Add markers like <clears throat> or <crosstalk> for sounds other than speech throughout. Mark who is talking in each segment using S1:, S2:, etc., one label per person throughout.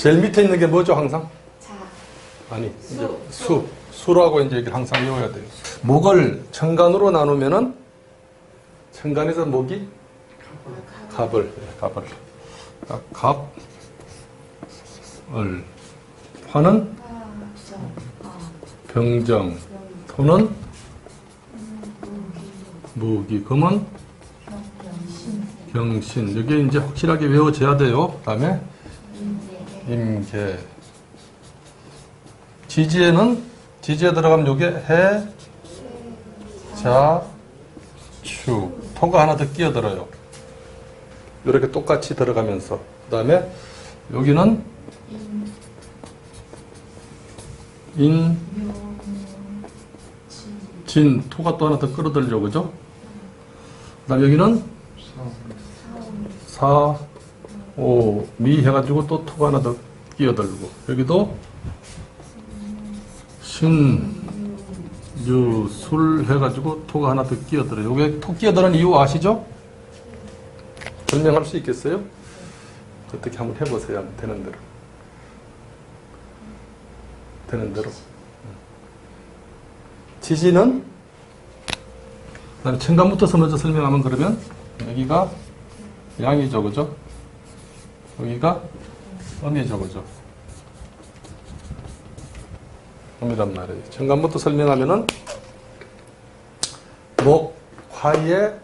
S1: 제일 밑에 있는 게 뭐죠, 항상?
S2: 자,
S1: 아니,
S2: 수,
S1: 이제 수. 수 라고 이제 이렇게 항상 외워야 돼요. 목을 천간으로 나누면은 천간에서 목이 갑을, 네, 갑을. 아, 갑, 을. 화는 병정, 토는 무기, 금은 병신. 이게 이제 확실하게 외워져야 돼요. 그 다음에 임계. 지지에는, 지지에 들어가면 요게 해, 자, 추. 토가 하나 더 끼어들어요. 이렇게 똑같이 들어가면서. 그 다음에 여기는 인, 진, 토가 또 하나 더 끌어들려, 그죠? 그 다음 여기는 사, 오, 미 해가지고 또 토가 하나 더 끼어들고. 여기도 신, 유, 술 해가지고 토가 하나 더 끼어들어요. 요게 토 끼어드는 이유 아시죠? 설명할 수 있겠어요? 어떻게 한번 해보세요. 되는 대로. 되는 대로. 지지는 그다음에 천간부터 먼저 설명하면 그러면 여기가 양이죠, 그죠? 여기가 음이죠, 그죠? 음이란 말이에요. 천간부터 설명하면은 목, 화의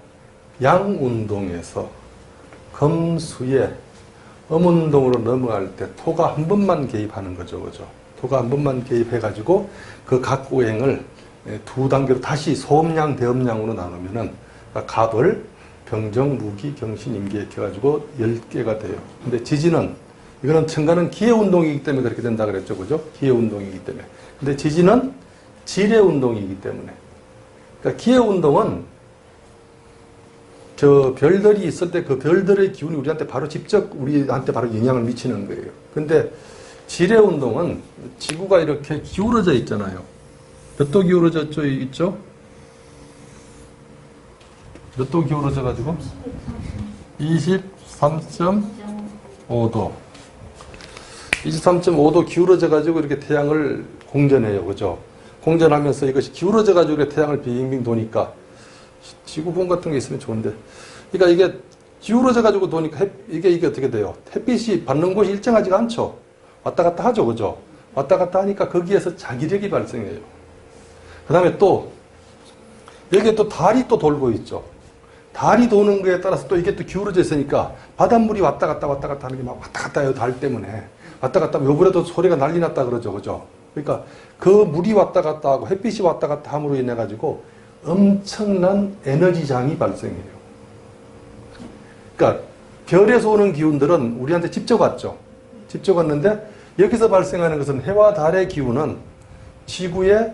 S1: 양운동에서 금수의 음운동으로 넘어갈 때 토가 한 번만 개입하는 거죠, 그죠? 토가 한 번만 개입해가지고 그 각 오행을 예, 두 단계로 다시 소음량, 대음량으로 나누면은 갑을 병정, 무기, 경신, 임기 이렇게 해가지고 10개가 돼요. 근데 지지는 이거는 천간은 기회 운동이기 때문에 그렇게 된다 그랬죠. 그죠? 기회 운동이기 때문에. 근데 지지는 지뢰 운동이기 때문에. 그러니까 기회 운동은 저 별들이 있을 때 그 별들의 기운이 우리한테 바로 직접 우리한테 바로 영향을 미치는 거예요. 근데 지뢰 운동은 지구가 이렇게 기울어져 있잖아요. 몇 도 기울어져 있죠? 몇 도 기울어져 가 지고? 23.5도. 23.5도 기울어져 가지고 이렇게 태양을 공전해요. 그죠? 공전하면서 이것이 기울어져 가지고 태양을 빙빙 도니까 지구본 같은 게 있으면 좋은데. 그러니까 이게 기울어져 가지고 도니까 햇, 이게 이게 어떻게 돼요? 햇빛이 받는 곳이 일정하지가 않죠. 왔다 갔다 하죠. 그죠? 왔다 갔다 하니까 거기에서 자기력이 발생해요. 그 다음에 또 여기에 또 달이 또 돌고 있죠. 달이 도는 거에 따라서 또 이게 또 기울어져 있으니까 바닷물이 왔다 갔다 왔다 갔다 하는 게 막 왔다 갔다 해요. 달 때문에. 왔다 갔다 하면 요번에도 소리가 난리 났다 그러죠. 그죠? 그러니까 그 물이 왔다 갔다 하고 햇빛이 왔다 갔다 함으로 인해 가지고 엄청난 에너지장이 발생해요. 그러니까 별에서 오는 기운들은 우리한테 직접 왔죠. 직접 왔는데 여기서 발생하는 것은 해와 달의 기운은 지구의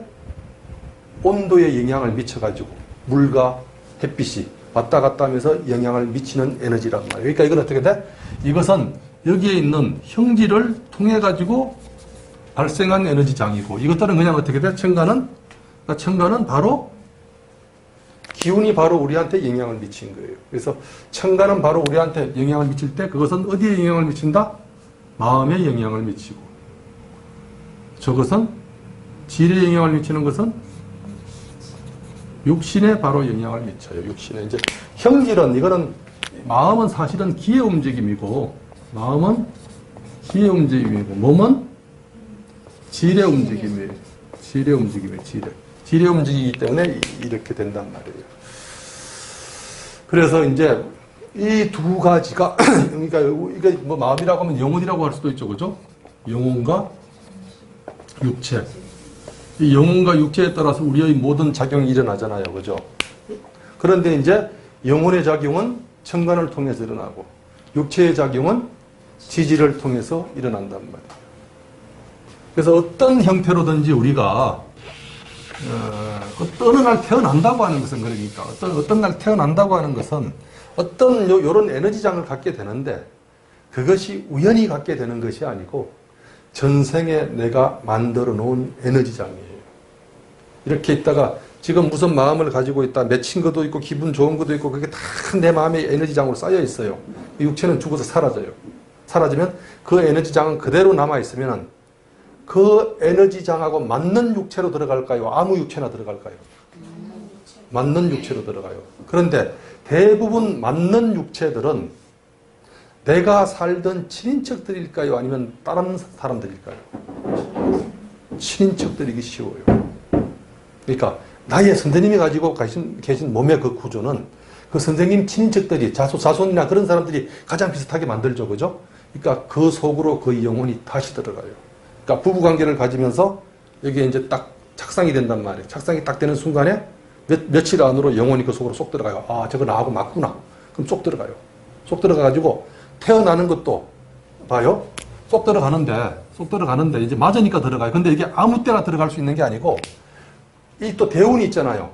S1: 온도에 영향을 미쳐가지고 물과 햇빛이 왔다 갔다 하면서 영향을 미치는 에너지란 말이에요. 그러니까 이건 어떻게 돼? 이것은 여기에 있는 형질을 통해 가지고 발생한 에너지장이고 이것들은 그냥 어떻게 돼? 천간은 그러니까 천간은 바로 기운이 바로 우리한테 영향을 미친 거예요. 그래서 천간은 바로 우리한테 영향을 미칠 때 그것은 어디에 영향을 미친다? 마음에 영향을 미치고 저것은 질에 영향을 미치는 것은 육신에 바로 영향을 미쳐요. 육신에 이제 형질은 이거는 마음은 사실은 기의 움직임이고 마음은 기의 움직임이고 몸은 질의 움직임이에요. 질의 움직임이에요. 질의. 질의 움직이기 때문에 이렇게 된단 말이에요. 그래서 이제 이 두 가지가 <clears throat> 그러니까 이게 뭐 마음이라고 하면 영혼이라고 할 수도 있죠. 그죠? 영혼과 육체. 이 영혼과 육체에 따라서 우리의 모든 작용이 일어나잖아요. 그죠? 그런데 이제 영혼의 작용은 천간을 통해서 일어나고 육체의 작용은 지지를 통해서 일어난단 말이에요. 그래서 어떤 형태로든지 우리가 어, 어떤 날 태어난다고 하는 것은 그러니까 어떤 어떤 날 태어난다고 하는 것은 어떤 요, 요런 에너지장을 갖게 되는데 그것이 우연히 갖게 되는 것이 아니고 전생에 내가 만들어 놓은 에너지장이에요. 이렇게 있다가 지금 무슨 마음을 가지고 있다 맺힌 것도 있고 기분 좋은 것도 있고 그게 다 내 마음의 에너지장으로 쌓여 있어요. 육체는 죽어서 사라져요. 사라지면 그 에너지장은 그대로 남아 있으면 그 에너지장하고 맞는 육체로 들어갈까요? 아무 육체나 들어갈까요? 맞는 육체로 들어가요. 그런데 대부분 맞는 육체들은 내가 살던 친인척들일까요? 아니면 다른 사람들일까요? 친인척들이기 쉬워요. 그러니까 나의 선생님이 가지고 계신, 계신 몸의 그 구조는 그 선생님 친인척들이 자손, 자손이나 그런 사람들이 가장 비슷하게 만들죠. 그죠? 그러니까 그 속으로 그 영혼이 다시 들어가요. 그러니까 부부 관계를 가지면서 여기에 이제 딱 착상이 된단 말이에요. 착상이 딱 되는 순간에 몇, 며칠 안으로 영혼이 그 속으로 쏙 들어가요. 아, 저거 나하고 맞구나. 그럼 쏙 들어가요. 쏙 들어가가지고 태어나는 것도 봐요. 쏙 들어가는데, 쏙 들어가는데 이제 맞으니까 들어가요. 근데 이게 아무 때나 들어갈 수 있는 게 아니고 이 또 대운이 있잖아요.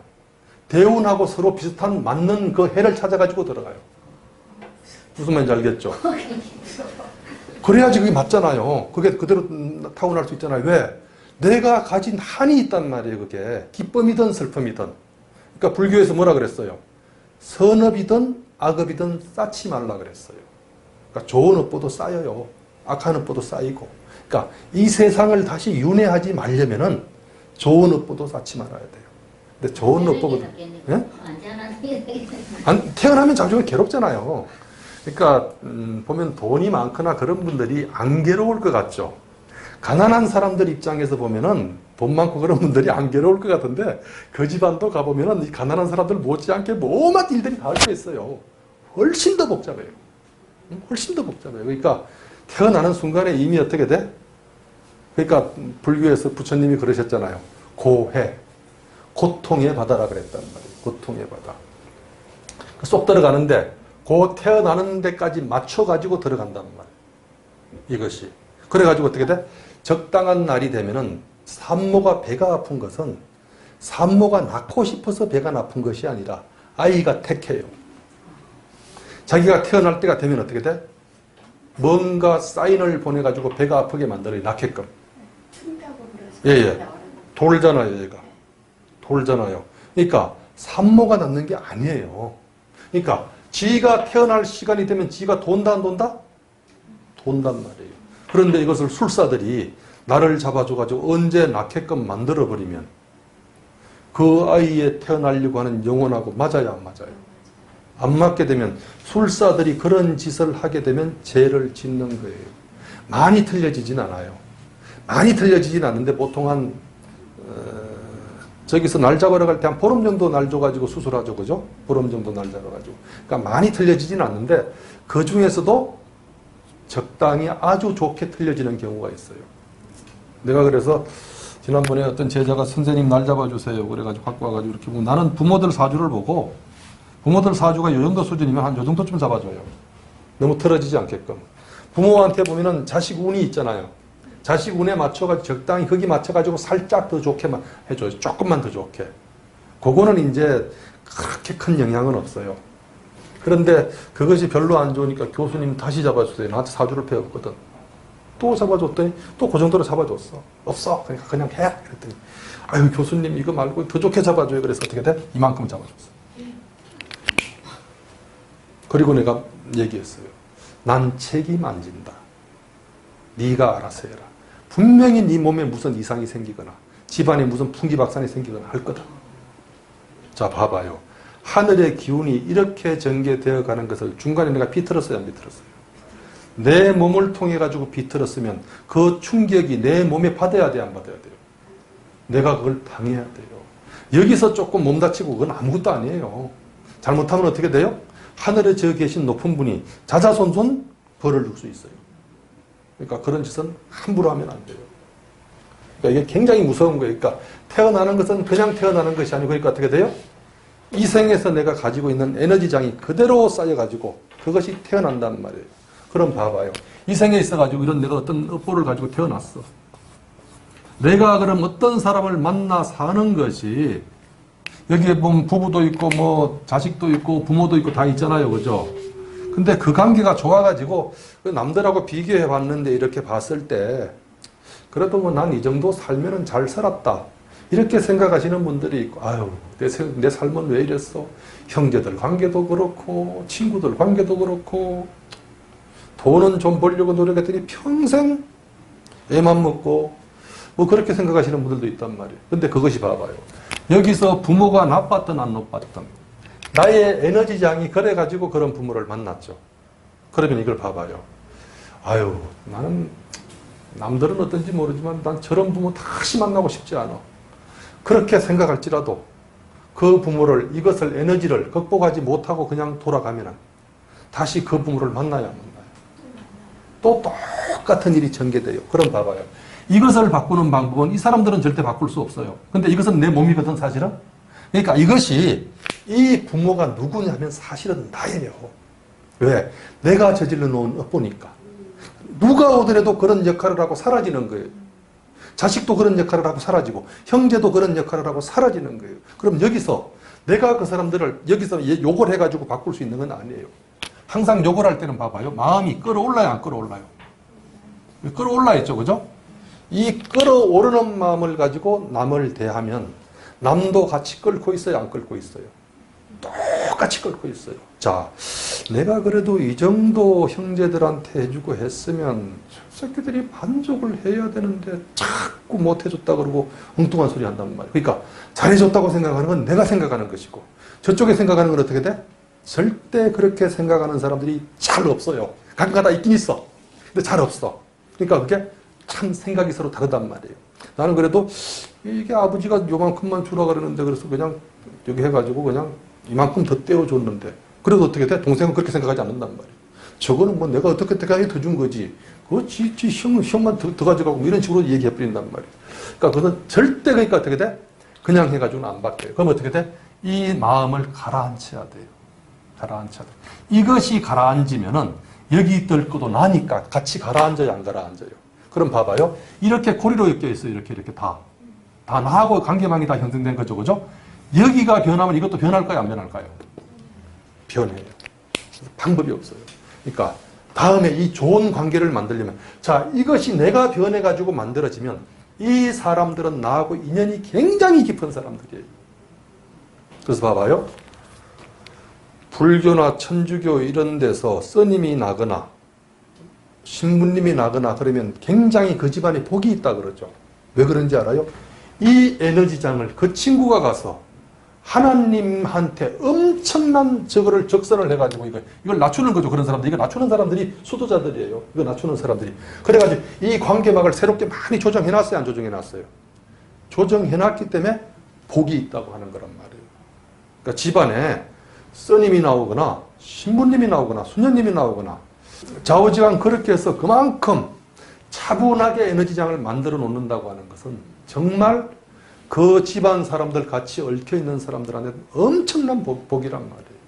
S1: 대운하고 서로 비슷한 맞는 그 해를 찾아가지고 들어가요. 무슨 말인지 알겠죠? <laughs> 그래야지 그게 맞잖아요. 그게 그대로 타고날 수 있잖아요. 왜? 내가 가진 한이 있단 말이에요. 그게 기쁨이든 슬픔이든. 그러니까 불교에서 뭐라 그랬어요? 선업이든 악업이든 쌓지 말라 그랬어요. 그러니까 좋은 업보도 쌓여요. 악한 업보도 쌓이고. 그러니까 이 세상을 다시 윤회하지 말려면은 좋은 업보도 쌓지 말아야 돼요. 근데 좋은 업보보다 예? 안, 태어나면 자주가 괴롭잖아요. 그러니까 음, 보면 돈이 많거나 그런 분들이 안 괴로울 것 같죠. 가난한 사람들 입장에서 보면은 돈 많고 그런 분들이 안 괴로울 것 같은데 그 집안도 가보면은 이 가난한 사람들 못지않게 뭐만 일들이 다할수 있어요. 훨씬 더 복잡해요. 음, 훨씬 더 복잡해요. 그러니까 태어나는 순간에 이미 어떻게 돼? 그러니까 불교에서 부처님이 그러셨잖아요. 고해. 고통의 바다라 그랬단 말이에요. 고통의 바다. 쏙 들어가는데 그 태어나는 데까지 맞춰가지고 들어간단 말이에요. 이것이. 그래가지고 어떻게 돼? 적당한 날이 되면은 산모가 배가 아픈 것은 산모가 낳고 싶어서 배가 나쁜 것이 아니라 아이가 택해요. 자기가 태어날 때가 되면 어떻게 돼? 뭔가 사인을 보내가지고 배가 아프게 만들어요. 낳게끔. 예, 예. 돌잖아요, 얘가. 돌잖아요. 그러니까 산모가 낳는 게 아니에요. 그러니까 지가 태어날 시간이 되면 지가 돈다 안 돈다? 돈단 말이에요. 그런데 이것을 술사들이 나를 잡아줘가지고 언제 낳게끔 만들어버리면 그 아이에 태어나려고 하는 영혼하고 맞아야 안 맞아요. 안 맞게 되면 술사들이 그런 짓을 하게 되면 죄를 짓는 거예요. 많이 틀려지진 않아요. 많이 틀려지진 않는데 보통 한 어, 저기서 날 잡으러 갈 때 한 보름 정도 날 줘가지고 수술하죠, 그죠? 보름 정도 날 잡아가지고. 그러니까 많이 틀려지진 않는데 그 중에서도 적당히 아주 좋게 틀려지는 경우가 있어요. 내가 그래서 지난번에 어떤 제자가 선생님 날 잡아주세요. 그래가지고 갖고 와가지고 이렇게 보고 나는 부모들 사주를 보고 부모들 사주가 요 정도 수준이면 한 요 정도쯤 잡아줘요. 너무 틀어지지 않게끔. 부모한테 보면은 자식 운이 있잖아요. 자식 운에 맞춰가지고 적당히 거기 맞춰가지고 살짝 더 좋게만 해줘요. 조금만 더 좋게. 그거는 이제 그렇게 큰 영향은 없어요. 그런데 그것이 별로 안 좋으니까 교수님 다시 잡아주세요. 나한테 사주를 배웠거든. 또 잡아줬더니 또 그 정도로 잡아줬어. 없어. 그러니까 그냥 해. 그랬더니 아유 교수님 이거 말고 더 좋게 잡아줘요. 그래서 어떻게 돼? 이만큼 잡아줬어. 그리고 내가 얘기했어요. 난 책임 안 진다. 네가 알아서 해라. 분명히 네 몸에 무슨 이상이 생기거나 집안에 무슨 풍기박산이 생기거나 할 거다. 자 봐봐요. 하늘의 기운이 이렇게 전개되어 가는 것을 중간에 내가 비틀었어요 안 비틀었어요? 내 몸을 통해 가지고 비틀었으면 그 충격이 내 몸에 받아야 돼 안 받아야 돼요? 내가 그걸 당해야 돼요. 여기서 조금 몸 다치고 그건 아무것도 아니에요. 잘못하면 어떻게 돼요? 하늘에 저 계신 높은 분이 자자손손 벌을 줄 수 있어요. 그러니까 그런 짓은 함부로 하면 안 돼요. 그러니까 이게 굉장히 무서운 거예요. 그러니까 태어나는 것은 그냥 태어나는 것이 아니고 그러니까 어떻게 돼요? 이 생에서 내가 가지고 있는 에너지장이 그대로 쌓여가지고 그것이 태어난다는 말이에요. 그럼 봐봐요. 이 생에 있어가지고 이런 내가 어떤 업보를 가지고 태어났어. 내가 그럼 어떤 사람을 만나 사는 것이 여기에 보면 부부도 있고 뭐 자식도 있고 부모도 있고 다 있잖아요. 그죠? 근데 그 관계가 좋아가지고 그 남들하고 비교해 봤는데 이렇게 봤을 때 그래도 뭐 난 이 정도 살면은 잘 살았다. 이렇게 생각하시는 분들이 있고, 아유, 내, 세- 내 삶은 왜 이랬어? 형제들 관계도 그렇고, 친구들 관계도 그렇고, 돈은 좀 벌려고 노력했더니 평생 애만 먹고 뭐 그렇게 생각하시는 분들도 있단 말이에요. 근데 그것이 봐봐요. 여기서 부모가 나빴든 안 나빴든 나의 에너지장이 그래가지고 그런 부모를 만났죠. 그러면 이걸 봐봐요. 아유, 나는 남들은 어떤지 모르지만 난 저런 부모 다시 만나고 싶지 않아. 그렇게 생각할지라도 그 부모를 이것을 에너지를 극복하지 못하고 그냥 돌아가면 다시 그 부모를 만나야 만나요. 또 똑같은 일이 전개돼요. 그럼 봐봐요. 이것을 바꾸는 방법은 이 사람들은 절대 바꿀 수 없어요. 근데 이것은 내 몸이거든 사실은. 그러니까 이것이 이 부모가 누구냐면 사실은 나예요. 왜? 내가 저질러 놓은 업보니까. 누가 오더라도 그런 역할을 하고 사라지는 거예요. 자식도 그런 역할을 하고 사라지고 형제도 그런 역할을 하고 사라지는 거예요. 그럼 여기서 내가 그 사람들을 여기서 얘- 욕을 해가지고 바꿀 수 있는 건 아니에요. 항상 욕을 할 때는 봐봐요. 마음이 끌어올라요, 안 끌어올라요? 끌어올라 있죠, 그죠? 이 끌어오르는 마음을 가지고 남을 대하면 남도 같이 끌고 있어요, 안 끌고 있어요? 똑같이 끌고 있어요. 자, 내가 그래도 이 정도 형제들한테 해주고 했으면 저 새끼들이 만족을 해야 되는데 자꾸 못 해줬다 그러고 엉뚱한 소리 한단 말이에요. 그러니까 잘해줬다고 생각하는 건 내가 생각하는 것이고 저쪽에 생각하는 건 어떻게 돼? 절대 그렇게 생각하는 사람들이 잘 없어요. 가끔가다 있긴 있어. 근데 잘 없어. 그러니까 그게 참 생각이 서로 다르단 말이에요. 나는 그래도 이게 아버지가 요만큼만 주라 그러는데 그래서 그냥 여기 해가지고 그냥 이만큼 더 떼어줬는데 그래도 어떻게 돼? 동생은 그렇게 생각하지 않는단 말이에요. 저거는 뭐 내가 어떻게 어떻게 더 준 거지. 그거 지, 지 형, 형만 더, 더 가져가고 뭐 이런 식으로 얘기해버린단 말이에요. 그러니까 그건 절대 그러니까 어떻게 돼? 그냥 해가지고는 안 바뀌어요. 그럼 어떻게 돼? 이 마음을 가라앉혀야 돼요. 가라앉혀야 돼. 이것이 가라앉으면은 여기 있을 것도 나니까 같이 가라앉아요, 안 가라앉아요. 그럼 봐봐요. 이렇게 고리로 엮여 있어요. 이렇게, 이렇게 다. 다 나하고 관계망이 다 형성된 거죠. 그죠? 여기가 변하면 이것도 변할까요? 안 변할까요? 변해요. 방법이 없어요. 그러니까 다음에 이 좋은 관계를 만들려면 자 이것이 내가 변해가지고 만들어지면 이 사람들은 나하고 인연이 굉장히 깊은 사람들이에요. 그래서 봐봐요. 불교나 천주교 이런 데서 스님이 나거나 신부님이 나거나 그러면 굉장히 그 집안에 복이 있다 그러죠. 왜 그런지 알아요? 이 에너지장을 그 친구가 가서 하나님한테 엄청난 저거를 적선을 해가지고 이거 이걸 낮추는 거죠. 그런 사람들 이거 낮추는 사람들이 수도자들이에요. 이거 낮추는 사람들이 그래가지고 이 관계막을 새롭게 많이 조정해놨어요. 안 조정해놨어요. 조정해놨기 때문에 복이 있다고 하는 거란 말이에요. 그러니까 집안에 스님이 나오거나 신부님이 나오거나 수녀님이 나오거나 좌우지간 그렇게 해서 그만큼 차분하게 에너지장을 만들어 놓는다고 하는 것은 정말 그 집안 사람들 같이 얽혀 있는 사람들한테 엄청난 복, 복이란 말이에요.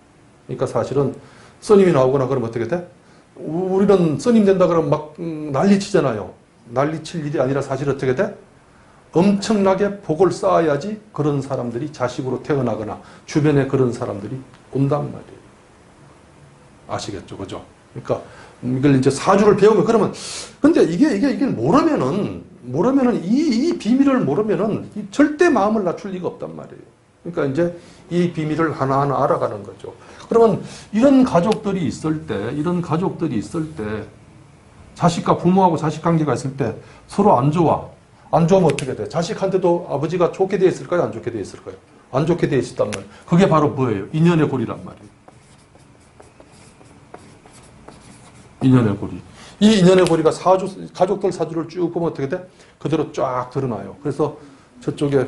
S1: 그러니까 사실은 스님이 나오거나 그러면 어떻게 돼? 우리는 스님 된다 그러면 막 음, 난리치잖아요. 난리칠 일이 아니라 사실 어떻게 돼? 엄청나게 복을 쌓아야지 그런 사람들이 자식으로 태어나거나 주변에 그런 사람들이 온단 말이에요. 아시겠죠? 그죠? 그러니까 이걸 이제 사주를 배우면 그러면 근데 이게 이게 이게 모르면은 모르면은 이, 이 비밀을 모르면은 이 절대 마음을 낮출 리가 없단 말이에요. 그러니까 이제 이 비밀을 하나하나 알아가는 거죠. 그러면 이런 가족들이 있을 때 이런 가족들이 있을 때 자식과 부모하고 자식 관계가 있을 때 서로 안 좋아. 안 좋으면 어떻게 돼? 자식한테도 아버지가 좋게 돼 있을까요? 안 좋게 돼 있을까요? 안 좋게 돼 있었단 말이에요. 그게 바로 뭐예요? 인연의 고리란 말이에요. 인연의 고리. 이 인연의 고리가 사주, 가족들 사주를 쭉 보면 어떻게 돼? 그대로 쫙 드러나요. 그래서 저쪽에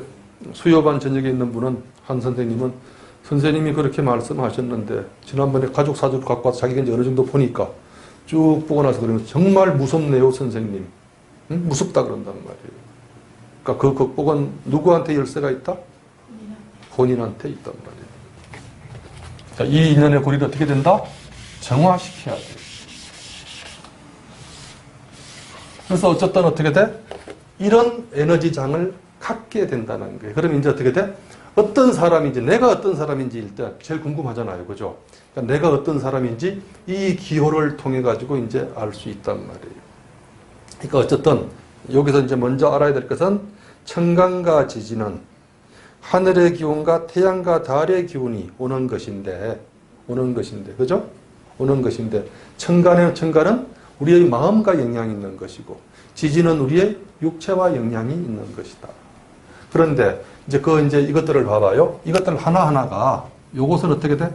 S1: 수요반 전역에 있는 분은 한 선생님은 선생님이 그렇게 말씀하셨는데 지난번에 가족 사주를 갖고 와서 자기가 이제 어느 정도 보니까 쭉 보고 나서 그러면 정말 무섭네요, 선생님. 응? 무섭다 그런단 말이에요. 그러니까 그 극복은 누구한테 열쇠가 있다? 본인한테 있단 말이에요. 자, 이 인연의 고리를 어떻게 된다? 정화시켜야 돼요. 그래서 어쨌든 어떻게 돼? 이런 에너지장을 갖게 된다는 거예요. 그럼 이제 어떻게 돼? 어떤 사람인지, 내가 어떤 사람인지 일단 제일 궁금하잖아요. 그죠? 그러니까 내가 어떤 사람인지 이 기호를 통해 가지고 이제 알 수 있단 말이에요. 그러니까 어쨌든 여기서 이제 먼저 알아야 될 것은 청강과 지지는 하늘의 기운과 태양과 달의 기운이 오는 것인데, 오는 것인데, 그죠? 오는 것인데 천간에는 천간은 우리의 마음과 영향이 있는 것이고 지지는 우리의 육체와 영향이 있는 것이다. 그런데 이제 그 이제 이것들을 봐봐요. 이것들 하나하나가 요것은 어떻게 돼?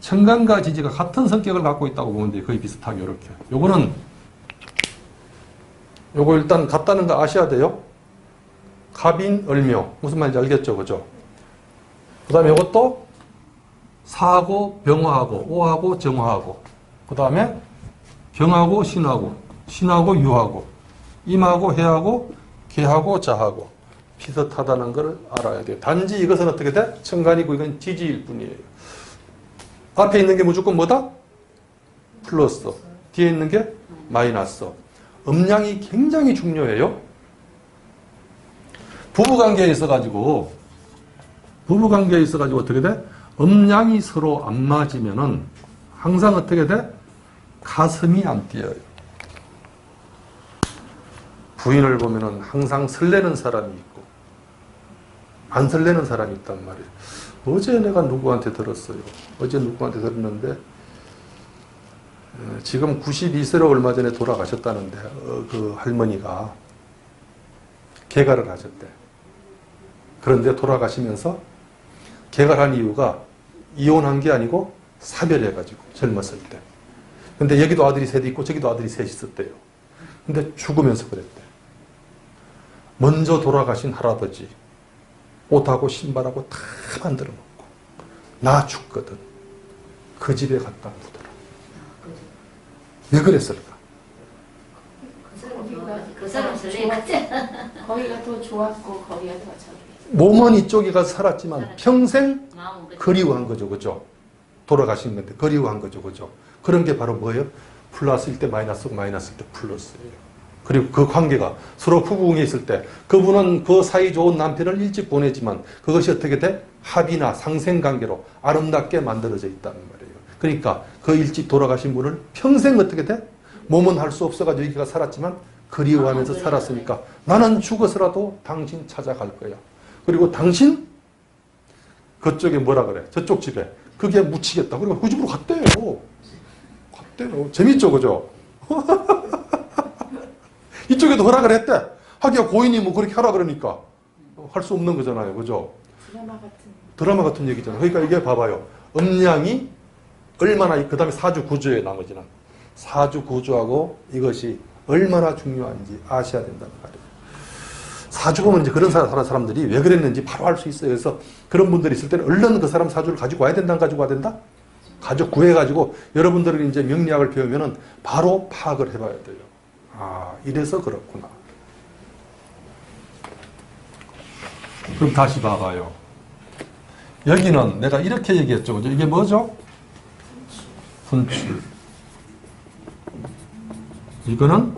S1: 천간과 지지가 같은 성격을 갖고 있다고 돼. 거의 비슷하게 이렇게. 요거는 요거 일단 같다는 거 아셔야 돼요. 갑인 을묘 무슨 말인지 알겠죠, 그죠? 그다음에 이것도 사하고 병화하고 오하고 정화하고 그다음에 병하고 신하고 신하고 유하고 임하고 해하고 개하고 자하고 비슷하다는 걸 알아야 돼요. 단지 이것은 어떻게 돼? 천간이고 이건 지지일 뿐이에요. 앞에 있는 게 무조건 뭐다? 플러스. 뒤에 있는 게 마이너스. 음량이 굉장히 중요해요. 부부관계에 있어가지고 부부관계에 있어가지고 어떻게 돼? 음량이 서로 안 맞으면은 항상 어떻게 돼? 가슴이 안 뛰어요. 부인을 보면은 항상 설레는 사람이 있고 안 설레는 사람이 있단 말이에요. 어제 내가 누구한테 들었어요. 어제 누구한테 들었는데 어, 지금 92세로 얼마 전에 돌아가셨다는데 어, 그 할머니가 개가를 하셨대. 그런데 돌아가시면서 개가한 이유가 이혼한 게 아니고 사별해가지고 젊었을 때. 근데 여기도 아들이 셋 있고 저기도 아들이 셋 있었대요. 근데 죽으면서 그랬대. 먼저 돌아가신 할아버지 옷하고 신발하고 다 만들어 놓고 나 죽거든. 그 집에 갖다 묻어라. 왜 그랬을까?
S2: 그 사람 설레겠지?
S3: 거기가 더 좋았고 거기가 더 저기.
S1: 몸은 이쪽에 가서 살았지만 평생. 그리워한 거죠, 그죠? 돌아가신 건데 그리워한 거죠, 그죠? 그런 게 바로 뭐예요? 플러스일 때 마이너스, 마이너스일 때 플러스예요. 그리고 그 관계가 서로 부부궁에 있을 때 그분은 그 사이 좋은 남편을 일찍 보내지만 그것이 어떻게 돼? 합의나 상생관계로 아름답게 만들어져 있다는 말이에요. 그러니까 그 일찍 돌아가신 분을 평생 어떻게 돼? 몸은 할 수 없어가지고 여기가 살았지만 그리워하면서 살았으니까 나는 죽어서라도 당신 찾아갈 거야. 그리고 당신 그쪽에 뭐라 그래? 저쪽 집에 그게 묻히겠다. 그러니까 그 집으로 갔대요. 갔대요. 재밌죠, 그죠? <laughs> 이쪽에도 허락을 했대. 하기야 고인이 뭐 그렇게 하라 그러니까 할 수 없는 거잖아요, 그죠?
S3: 드라마 같은.
S1: 드라마 같은 얘기잖아요. 그러니까 이게 봐봐요. 음량이 얼마나 그 다음에 사주 구조에 나머지는 사주 구조하고 이것이 얼마나 중요한지 아셔야 된다는 말이에요. 사주 보면 이제 그런 사- 사람들이 왜 그랬는지 바로 알 수 있어요. 그래서 그런 분들이 있을 때는 얼른 그 사람 사주를 가지고 와야 된다, 안 가지고 와야 된다? 가지고 구해가지고 여러분들이 이제 명리학을 배우면은 바로 파악을 해봐야 돼요. 아, 이래서 그렇구나. 그럼 다시 봐봐요. 여기는 내가 이렇게 얘기했죠. 이게 뭐죠? 분출. 이거는